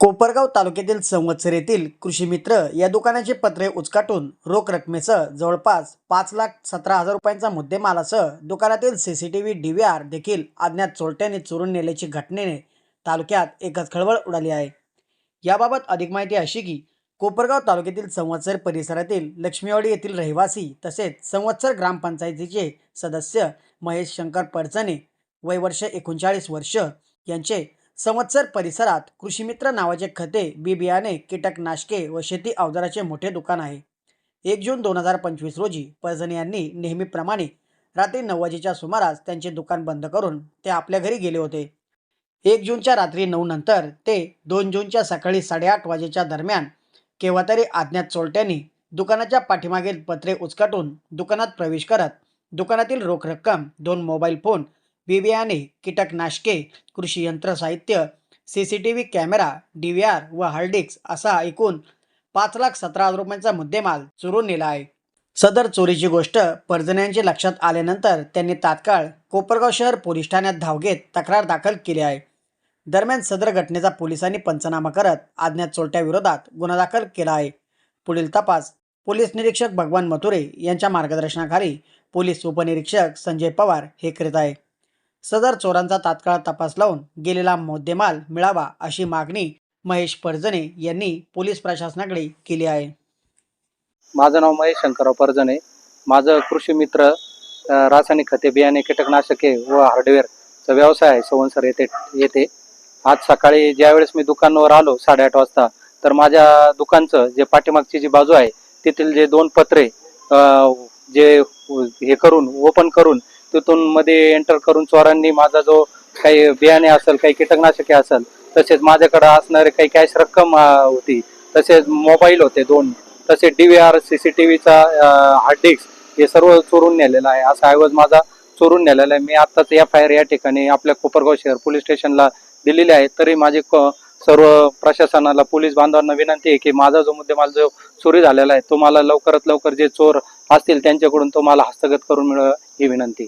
कोपरगाव तालुक्यातील संवत्सर येथील कृषी मित्र या दुकानाचे पत्रे उचकाटून रोख रकमेसह जवळपास पाच लाख सतरा हजार रुपयांचा मुद्देमालासह दुकानातील C C T V D V R देखील अज्ञात चोरट्याने चोरून नेल्याची घटनेने तालुक्यात एकच खळबळ उडाली आहे. याबाबत अधिक माहिती अशी की कोपरगाव तालुक्यातील संवत्सर परिसरातील लक्ष्मीवाडी येथील रहिवासी तसेच संवत्सर ग्रामपंचायतीचे सदस्य महेश शंकर पडचणे वय वर्ष एकोणचाळीस वर्ष यांचे संवत्सर परिसरात कृषीमित्र नावाचे खते बी बियाणे कीटकनाशके व शेती अवजाराचे मोठे दुकान आहे. एक जून दोन हजार पंचवीस रोजी पर्जन यांनी नेहमीप्रमाणे रात्री नऊ वाजेच्या सुमारास त्यांचे दुकान बंद करून ते आपल्या घरी गेले होते. एक जूनच्या रात्री नऊ नंतर ते दोन जूनच्या सकाळी साडेआठ वाजेच्या दरम्यान केव्हा तरी अज्ञात चोरट्यांनी दुकानाच्या पाठीमागील पत्रे उचकाटून दुकानात प्रवेश करत दुकानातील रोख रक्कम दोन मोबाईल फोन बिबियाणे कीटकनाशके कृषी यंत्र साहित्य C C T V camera D V R व हार्डिक्स असा एकूण पाच लाख सतरा हजार रुपयांचा मुद्देमाल चोरून नेला आहे. सदर चोरीची गोष्ट परजण्यांच्या लक्षात आल्यानंतर त्यांनी तात्काळ कोपरगाव शहर पोलीस ठाण्यात धाव घेत तक्रार दाखल केली आहे. दरम्यान सदर घटनेचा पोलिसांनी पंचनामा करत आज्ञात चोरट्याविरोधात गुन्हा दाखल केला आहे. पुढील तपास पोलीस निरीक्षक भगवान मथुरे यांच्या मार्गदर्शनाखाली पोलीस उपनिरीक्षक संजय पवार हे करीत आहे. सदर चोरांचा तात्काळ तपास लावून गेलेला मुद्देमाल मिळावा अशी मागणी महेश परजणे यांनी पोलीस प्रशासनाकडे केली आहे. माझं नाव महेश शंकरराव परजणे. माझं कृषी मित्र रासायनिक खते बियाणे कीटकनाशके व हार्डवेअरचा व्यवसाय आहे. सवनसर येथे येथे आज सकाळी ज्यावेळेस मी दुकानावर आलो साडेआठ वाजता तर माझ्या दुकानचं जे पाठीमागची जी बाजू आहे तेथील जे दोन पत्रे जे हे करून ओपन करून तिथून मध्ये एंटर करून चोरांनी माझा जो काही बियाणे असेल काही कीटकनाशके असेल तसेच माझ्याकडे असणारे काही कॅश रक्कम होती. तसेच मोबाईल होते दोन. तसेच D V R C C T व्हीचा hard disk हे सर्व चोरून नेलेला आहे. असा ऐवज माझा चोरून नेलेला आहे. मी आत्ताच एफ आय आर या ठिकाणी आपल्या कोपरगाव शहर पोलीस स्टेशनला दिलेली आहे. तरी माझे सर्व प्रशासनाला पोलीस बांधवांना विनंती आहे की माझा जो मुद्देमाल जो चोरी झालेला आहे तो मला लवकरात लवकर जे चोर असतील त्यांच्याकडून तो मला हस्तगत करून मिळव ही विनंती.